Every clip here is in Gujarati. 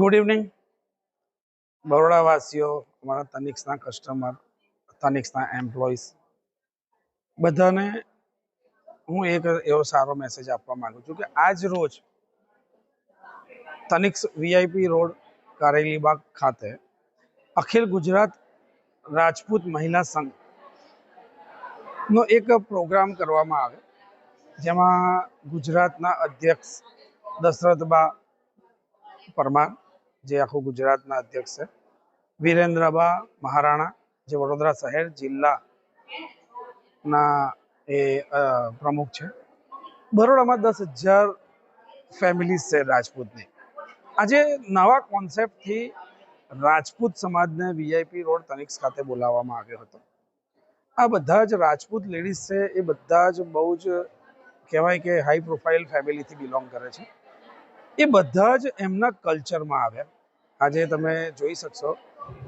ગુડ ઇવનિંગ બરોડાવાસીઓ, અમારા તનિક્સના કસ્ટમર તનિક્સના એમ્પ્લોઈઝ બધાને હું એક એવો સારો મેસેજ આપવા માંગુ છું કે આજ રોજ તનિક્સ વીઆઈપી રોડ કારેલીબાગ ખાતે અખિલ ગુજરાત રાજપૂત મહિલા સંઘ નો એક પ્રોગ્રામ કરવામાં આવે, જેમાં ગુજરાતના અધ્યક્ષ દશરથબા પરમાર જે આખું ગુજરાતના અધ્યક્ષ છે. વિરેન્દ્રબા મહારાણા જે વડોદરા શહેર જિલ્લાના એ પ્રમુખ છે. બરોડામાં દસ હજાર ફેમિલીઝ છે રાજપૂતની. આજે નવા કોન્સેપ્ટથી રાજપૂત સમાજને વીઆઈપી રોડ તનિક્સ ખાતે બોલાવવામાં આવ્યો હતો. આ બધા જ રાજપૂત લેડીઝ છે, એ બધા જ બહુ જ કહેવાય કે હાઈ પ્રોફાઇલ ફેમિલીથી બિલોંગ કરે છે. એ બધા જ એમના કલ્ચરમાં આવ્યા. આજે તમે જોઈ શકશો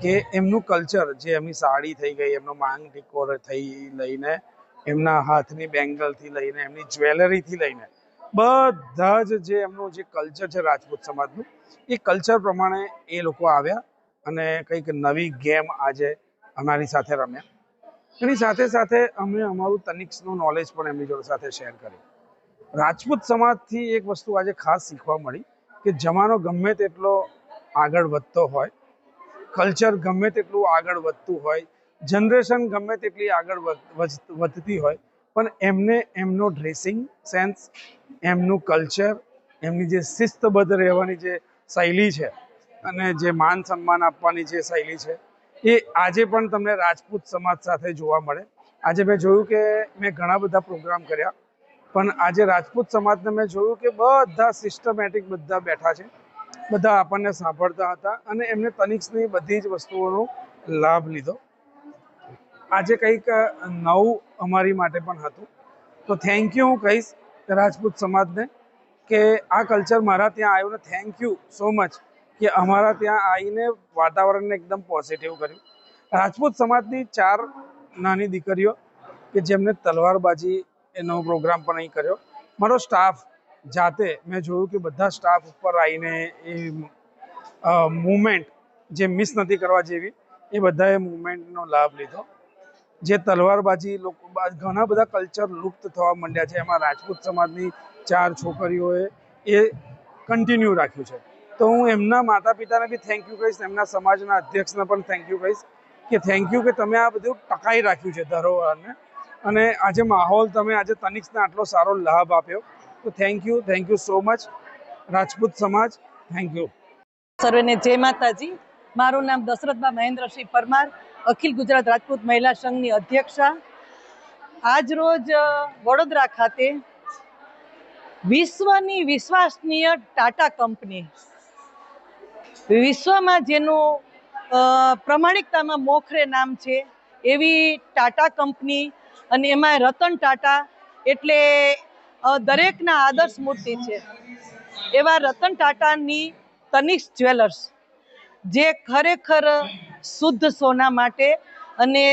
કે એમનું કલ્ચર જે એમની સાડી થઈ ગઈ, એમનો માંગ ટીકોર થઈ લઈને, એમના હાથની બેંગલથી લઈને, એમની જ્વેલરીથી લઈને, બધા જ જે એમનું જે કલ્ચર છે રાજપૂત સમાજનું, એ કલ્ચર પ્રમાણે એ લોકો આવ્યા અને કંઈક નવી ગેમ આજે અમારી સાથે રમ્યા. એની સાથે સાથે અમે અમારું તનિક્સનું નોલેજ પણ એમની જોડે સાથે શેર કર્યું. રાજપૂત સમાજથી એક વસ્તુ આજે ખાસ શીખવા મળી કે જમાનો ગમે તેટલો આગળ વધતો હોય, કલ્ચર ગમે તેટલું આગળ વધતું હોય, જનરેશન ગમે તેટલી આગળ વધ- વધ- વધતી હોય, પણ એમને એમનો ડ્રેસિંગ સેન્સ, એમનું કલ્ચર, એમની જે શિસ્તબદ્ધ રહેવાની જે શૈલી છે અને જે માન સન્માન આપવાની જે શૈલી છે, એ આજે પણ તમને રાજપૂત સમાજ સાથે જોવા મળે. આજે મેં જોયું કે મેં ઘણા બધા પ્રોગ્રામ કર્યા. પણ આજે રાજપૂત સમાજને મેં જોયું કે બધા સિસ્ટમેટિક બધા બેઠા છે. બધા આપણને સાંભળતા હતા અને એમને તનિક્સની બધી જ વસ્તુઓનો લાભ લીધો. આજે કંઈક નવું અમારી માટે પણ હતું. તો થેન્ક યુ હું કહીશ રાજપૂત સમાજને કે આ કલ્ચર મારા ત્યાં આવ્યું ને થેન્ક યુ સો મચ કે અમારા ત્યાં આવીને વાતાવરણને એકદમ પોઝિટિવ કર્યું. રાજપૂત સમાજની ચાર નાની દીકરીઓ કે જેમને તલવારબાજી એનો પ્રોગ્રામ પણ અહીં કર્યો. મારો સ્ટાફ જાતે મેં જોયું કે બધા સ્ટાફ ઉપર આવીને એ મુમેન્ટ જે મિસ નથી કરવા જેવી, એ બધાએ મુમેન્ટનો લાભ લીધો. જે તલવારબાજી લોકો ઘણા બધા કલ્ચર લુપ્ત થવા માંડ્યા છે. એમાં રાજપૂત સમાજની ચાર છોકરીઓએ એ કન્ટિન્યુ રાખ્યું છે. તો હું એમના માતા પિતાને બી થેન્ક યુ કહીશ, એમના સમાજના અધ્યક્ષને પણ થેન્ક યુ કહીશ કે થેન્ક યુ કે તમે આ બધું ટકાઈ રાખ્યું છે ધરોહરને. અને આજે માહોલ તમે આજે તનિક્સને આટલો સારો લાભ આપ્યો. તો thank you thank you so much Rajput સમાજ થેન્ક યુ સર્વેને જય માતાજી. મારું નામ દશરથબા મહેન્દ્રસિંહ પરમાર, અખિલ ગુજરાત રાજપૂત મહિલા સંઘની અધ્યક્ષા. આજ રોજ વડોદરા ખાતે વિશ્વની વિશ્વસનીય ટાટા કંપની વિશ્વમાં જેનું પ્રમાણિકતામાં મોખરે નામ છે એવી ટાટા કંપની અને એમાં રતન ટાટા એટલે દરેકના આદર્શ મૂર્તિ છે. એવા રતન ટાટાની તનિષ્ક જ્વેલર્સ, જે ખરેખર શુદ્ધ સોના માટે અને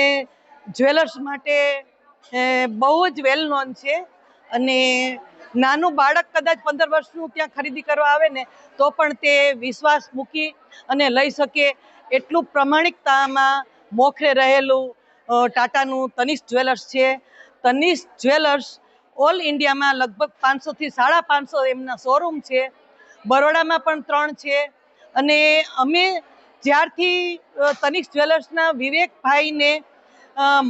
જ્વેલર્સ માટે બહુ જ વેલ નોન છે. અને નાનું બાળક કદાચ પંદર વર્ષનું ત્યાં ખરીદી કરવા આવે ને, તો પણ તે વિશ્વાસ મૂકી અને લઈ શકે એટલું પ્રમાણિકતામાં મોખરે રહેલું ટાટાનું તનિષ્ક જ્વેલર્સ છે. તનિષ્ક જ્વેલર્સ ઓલ ઇન્ડિયામાં લગભગ પાંચસોથી સાડા પાંચસો એમના શોરૂમ છે. બરોડામાં પણ ત્રણ છે. અને અમે જ્યારથી તનિષ્ક જ્વેલર્સના વિવેકભાઈને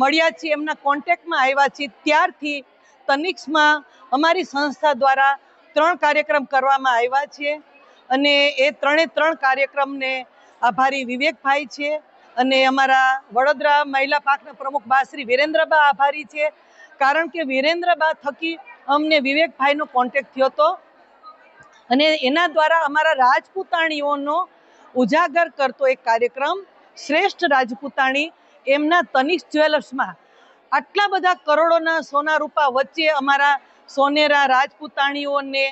મળ્યા છીએ, એમના કોન્ટેક્ટમાં આવ્યા છીએ, ત્યારથી તનિષ્કમાં અમારી સંસ્થા દ્વારા ત્રણ કાર્યક્રમ કરવામાં આવ્યા છે. અને એ ત્રણે ત્રણ કાર્યક્રમને આભારી વિવેકભાઈ છે. અને અમારા વડોદરા મહિલા પાકના પ્રમુખ બા શ્રી વિરેન્દ્રબા આભારી છે. કારણ કે વિરેન્દ્રબા થકી અમને વિવેકભાઈનો કોન્ટેક્ટ થયો હતો. અને એના દ્વારા અમારા રાજપૂતાણીઓનો ઉજાગર કરતો એક કાર્યક્રમ, શ્રેષ્ઠ રાજપૂતાણી, એમના તનિષ જ્વેલર્સમાં. આટલા બધા કરોડોના સોના રૂપા વચ્ચે અમારા સોનેરા રાજપૂતાણીઓને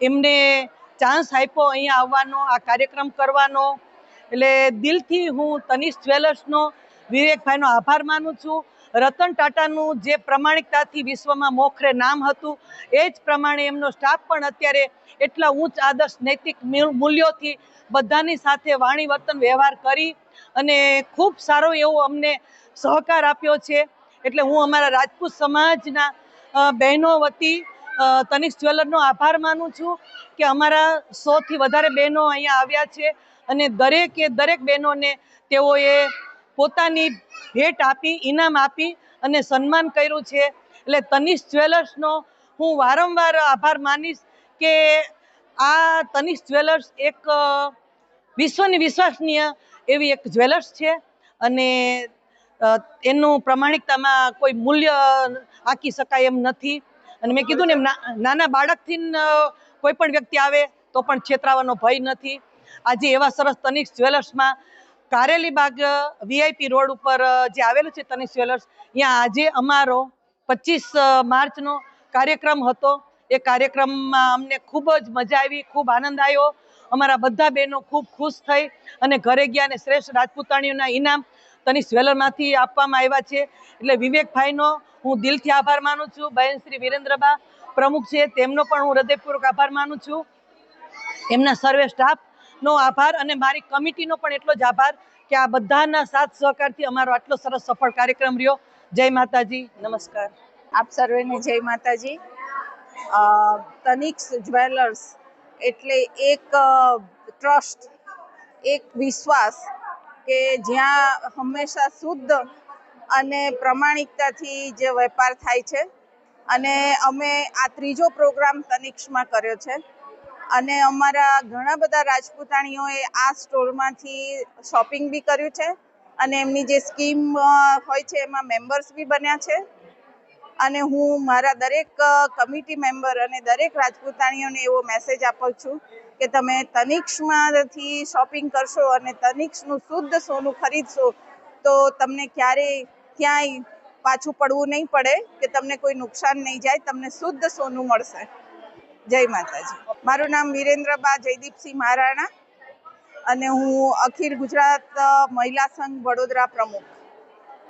એમને ચાન્સ આપ્યો અહીંયા આવવાનો, આ કાર્યક્રમ કરવાનો. એટલે દિલથી હું તનિષ જ્વેલર્સનો, વિવેકભાઈનો આભાર માનું છું. રતન ટાટાનું જે પ્રમાણિકતાથી વિશ્વમાં મોખરે નામ હતું, એ જ પ્રમાણે એમનો સ્ટાફ પણ અત્યારે એટલા ઉચ્ચ આદર્શ નૈતિક મૂલ્યોથી બધાની સાથે વાણી વર્તન વ્યવહાર કરી અને ખૂબ સારો એવો અમને સહકાર આપ્યો છે. એટલે હું અમારા રાજપૂત સમાજના બહેનો વતી તનિષ જ્વેલરનો આભાર માનું છું કે અમારા સોથી વધારે બહેનો અહીંયા આવ્યા છે. અને દરેકે દરેક બહેનોને તેઓએ પોતાની ભેટ આપી ઇનામ આપી અને સન્માન કર્યું છે. એટલે તનિષ જ્વેલર્સનો હું વારંવાર આભાર માનીશ કે આ તનિષ જ્વેલર્સ એક વિશ્વની વિશ્વસનીય એવી એક જ્વેલર્સ છે. અને એનું પ્રમાણિકતામાં કોઈ મૂલ્ય આંકી શકાય એમ નથી. અને મેં કીધું ને એમ ના- નાના બાળકથી કોઈ પણ વ્યક્તિ આવે તો પણ છેતરાવાનો ભય નથી. આજે એવા સરસ તનિષ જ્વેલર્સમાં કારેલીબાગ વીઆઈપી રોડ ઉપર જે આવેલું છે તનિષ જ્વેલર્સ, ત્યાં આજે અમારો પચીસ માર્ચનો કાર્યક્રમ હતો. એ કાર્યક્રમમાં અમને ખૂબ જ મજા આવી, ખૂબ આનંદ આવ્યો. અમારા બધા બહેનો ખૂબ ખુશ થઈ અને ઘરે ગયા અને શ્રેષ્ઠ રાજપૂતાણીઓના ઇનામ તનિષ જ્વેલરમાંથી આપવામાં આવ્યા છે. એટલે વિવેકભાઈનો હું દિલથી આભાર માનું છું. બહેન શ્રી વિરેન્દ્રબા પ્રમુખ છે, તેમનો પણ હું હૃદયપૂર્વક આભાર માનું છું. એમના સર્વે સ્ટાફનો આભાર અને મારી કમિટીનો પણ એટલો જ આભાર કે આ બધાના સાથ સહકારથી અમારો આટલો સરસ સફળ કાર્યક્રમ રહ્યો. જય માતાજી. નમસ્કાર. આપ સર્વેને જય માતાજી. તનિક્સ જ્વેલર્સ એટલે એક ટ્રસ્ટ, એક વિશ્વાસ કે જ્યાં હંમેશા શુદ્ધ અને પ્રમાણિકતાથી જે વેપાર થાય છે. અને અમે આ ત્રીજો પ્રોગ્રામ તનિક્ષમાં કર્યો છે. અને અમારા ઘણા બધા રાજપૂતાણીઓએ આ સ્ટોરમાંથી શોપિંગ બી કર્યું છે અને એમની જે સ્કીમ હોય છે એમાં મેમ્બર્સ બી બન્યા છે. અને હું મારા દરેક કમિટી મેમ્બર અને દરેક રાજપૂતાણીઓને એવો મેસેજ આપું છું કે તમે તનિક્ષમાંથી શોપિંગ કરશો અને તનિક્ષનું શુદ્ધ સોનું ખરીદશો, તો તમને ક્યારેય, ક્યાંય પાછું પડવું નહીં પડે કે તમને કોઈ નુકસાન નહીં જાય, તમને શુદ્ધ સોનું મળશે. જય માતાજી. મારું નામ વિરેન્દ્રબા જયદીપસિંહ મહારાણા અને હું અખિલ ગુજરાત મહિલા સંઘ વડોદરા પ્રમુખ.